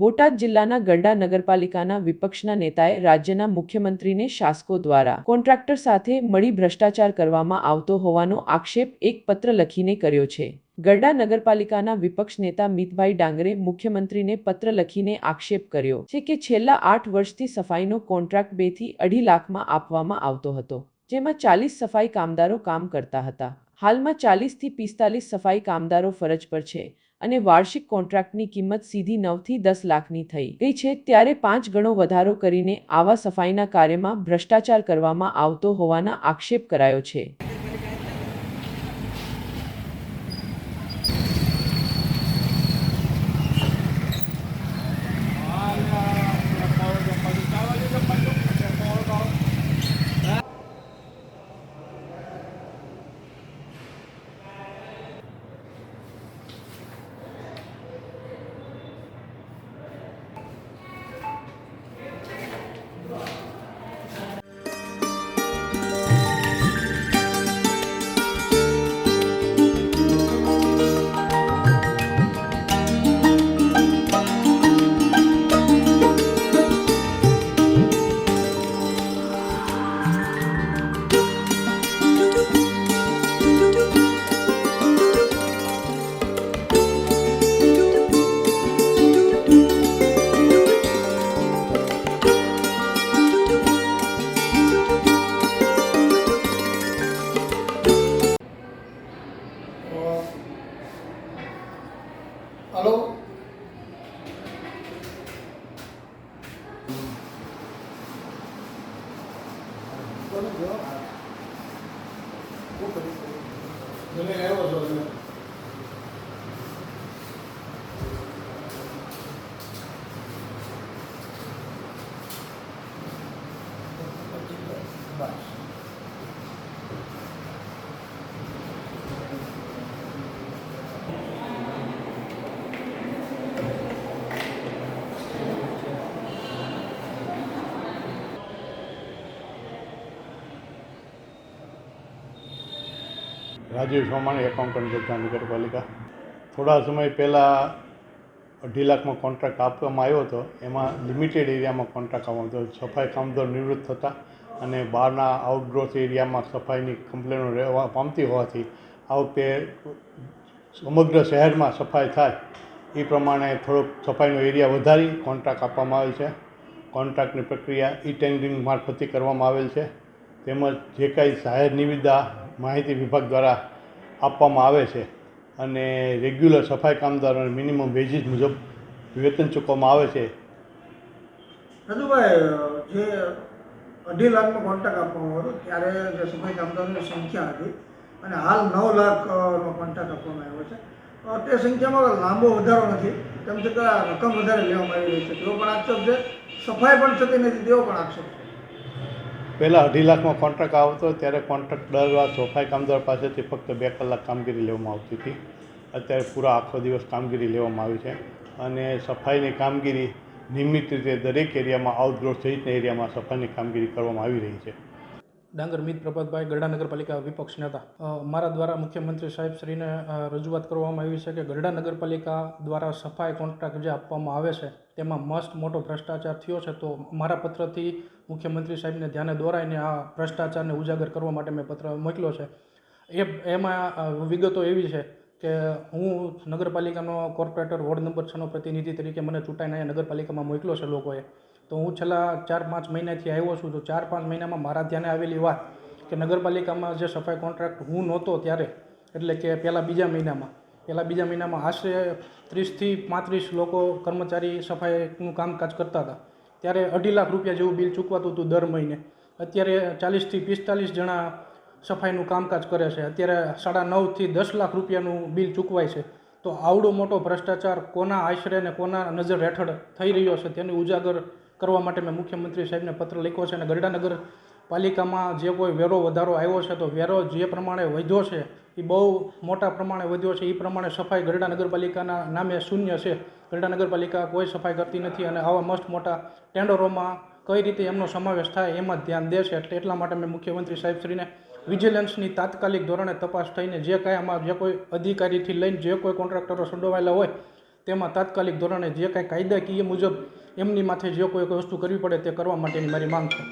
બોટાદ જિલ્લાના ગરડા નગરપાલિકાના વિપક્ષના નેતાએ રાજ્યના મુખ્યમંત્રીને શાસકો દ્વારા કોન્ટ્રાક્ટર સાથે મળી ભ્રષ્ટાચાર કરવામાં આવતો હોવાનો આક્ષેપ એક પત્ર લખીને કર્યો છે. ગરડા નગરપાલિકાના વિપક્ષ નેતા મિતભાઈ ડાંગરે મુખ્યમંત્રીને પત્ર લખીને આક્ષેપ કર્યો છે કે છેલ્લા આઠ વર્ષથી સફાઈનો કોન્ટ્રાક્ટ બેથી અઢી લાખમાં આપવામાં આવતો હતો, જેમાં ચાલીસ સફાઈ કામદારો કામ કરતા હતા. હાલમાં ચાલીસથી પિસ્તાલીસ સફાઈ કામદારો ફરજ પર છે. અને વાર્ષિક કોન્ટ્રાક્ટની કિંમત સીધી નવથી દસ લાખની થઈ ગઈ છે, ત્યારે પાંચ ગણો વધારો કરીને આવા સફાઈના કાર્યમાં ભ્રષ્ટાચાર કરવામાં આવતો હોવાના આક્ષેપ કરાયો છે. મને આવ્યો છો તમે બસ રાજીવ સોમાણી એકાઉન્ટન્ટ ગઢડા નગરપાલિકા. થોડા સમય પહેલાં અઢી લાખમાં કોન્ટ્રાક્ટ આપવામાં આવ્યો હતો. એમાં લિમિટેડ એરિયામાં કોન્ટ્રાક્ટ આપવામાં હતો. સફાઈ કામદાર નિવૃત્ત થતા અને બહારના આઉટડોર્સ એરિયામાં સફાઈની કમ્પ્લેનો રહેવા પામતી હોવાથી આ વખતે સમગ્ર શહેરમાં સફાઈ થાય. એ પ્રમાણે થોડોક સફાઈનો એરિયા વધારી કોન્ટ્રાક્ટ આપવામાં આવે છે. કોન્ટ્રાક્ટની પ્રક્રિયા ઈ ટેન્ડરિંગ મારફતે કરવામાં આવેલ છે. તેમજ જે કાંઈ જાહેર નિવિદા માહિતી વિભાગ દ્વારા આપવામાં આવે છે અને રેગ્યુલર સફાઈ કામદારોને મિનિમમ વેજીસ મુજબ વેતન ચૂકવવામાં આવે છે. રાજુભાઈ જે અઢી લાખનો કોન્ટ્રાક્ટ આપવામાં આવ્યો ત્યારે જે સફાઈ કામદારોની સંખ્યા હતી અને હાલ નવ લાખનો કોન્ટ્રાક્ટ આપવામાં આવ્યો છે. તે સંખ્યામાં લાંબો વધારો નથી. તેમ છતાં રકમ વધારે લેવામાં આવી રહી છે. તેઓ પણ આક્ષેપ છે. સફાઈ પણ થતી નથી, તેઓ પણ આક્ષેપ છે. પહેલાં અઢી લાખમાં કોન્ટ્રાક્ટ આવતો, ત્યારે કોન્ટ્રાક્ટ દર સફાઈ કામદાર પાસેથી ફક્ત બે કલાક કામગીરી લેવામાં આવતી હતી. અત્યારે પૂરા આખો દિવસ કામગીરી લેવામાં આવી છે. અને સફાઈની કામગીરી નિયમિત રીતે દરેક એરિયામાં આઉટડોર સહિતના એરિયામાં સફાઈની કામગીરી કરવામાં આવી રહી છે. ડાંગર મિત પ્રભાતભાઈ ગરડા નગરપાલિકા વિપક્ષ નેતા. મારા દ્વારા મુખ્યમંત્રી સાહેબશ્રીને રજૂઆત કરવામાં આવી છે કે ગરડા નગરપાલિકા દ્વારા સફાઈ કોન્ટ્રાક્ટ જે આપવામાં આવે છે, તેમાં મસ્ત મોટો ભ્રષ્ટાચાર થયો છે, તો મારા પત્રથી મુખ્યમંત્રી સાહેબને ધ્યાને દોરાઈને આ ભ્રષ્ટાચારને ઉજાગર કરવા માટે મેં પત્ર મોકલ્યો છે. એ, એમાં વિગતો એવી છે કે હું નગરપાલિકાનો કોર્પોરેટર વોર્ડ નંબર છનો પ્રતિનિધિ તરીકે મને ચૂંટાઈને નગરપાલિકામાં મોકલ્યો છે લોકોએ. તો હું છેલ્લા ચાર પાંચ મહિનાથી આવ્યો છું, તો ચાર પાંચ મહિનામાં મારા ધ્યાને આવેલી વાત કે નગરપાલિકામાં જે સફાઈ કોન્ટ્રાક્ટ હું નહોતો ત્યારે, એટલે કે પહેલાં બીજા મહિનામાં, પહેલાં બીજા મહિનામાં આશરે ત્રીસથી પાંત્રીસ લોકો કર્મચારી સફાઈનું કામકાજ કરતા હતા. ત્યારે અઢી લાખ રૂપિયા જેવું બિલ ચૂકવાતું હતું દર મહિને. અત્યારે ચાલીસથી પિસ્તાલીસ જણા સફાઈનું કામકાજ કરે છે. અત્યારે સાડા નવથી દસ લાખ રૂપિયાનું બિલ ચૂકવાય છે. તો આવડો મોટો ભ્રષ્ટાચાર કોના આશરે અને કોના નજર હેઠળ થઈ રહ્યો છે તેની ઉજાગર કરવા માટે મેં મુખ્યમંત્રી સાહેબને પત્ર લખ્યો છે અને ગરડાનગર પાલિકામાં જે કોઈ વેરો વધારો આવ્યો છે, તો વેરો જે પ્રમાણે વધ્યો છે, એ બહુ મોટા પ્રમાણે વધ્યો છે. એ પ્રમાણે સફાઈ ગરડા નગરપાલિકાના નામે શૂન્ય છે. ગરડા નગરપાલિકા કોઈ સફાઈ કરતી નથી અને આવા મસ્ત મોટા ટેન્ડરોમાં કઈ રીતે એમનો સમાવેશ થાય એમાં ધ્યાન દેશે એટલે એટલા માટે મેં મુખ્યમંત્રી સાહેબશ્રીને વિજિલન્સની તાત્કાલિક ધોરણે તપાસ થઈને જે કાંઈ આમાં જે કોઈ અધિકારીથી લઈને જે કોઈ કોન્ટ્રાક્ટરો સંડોવાયેલા હોય તેમાં તાત્કાલિક ધોરણે જે કાંઈ કાયદાકીય મુજબ એમની માથે જે કોઈ કોઈ વસ્તુ કરવી પડે તે કરવા માટેની મારી માંગ છે.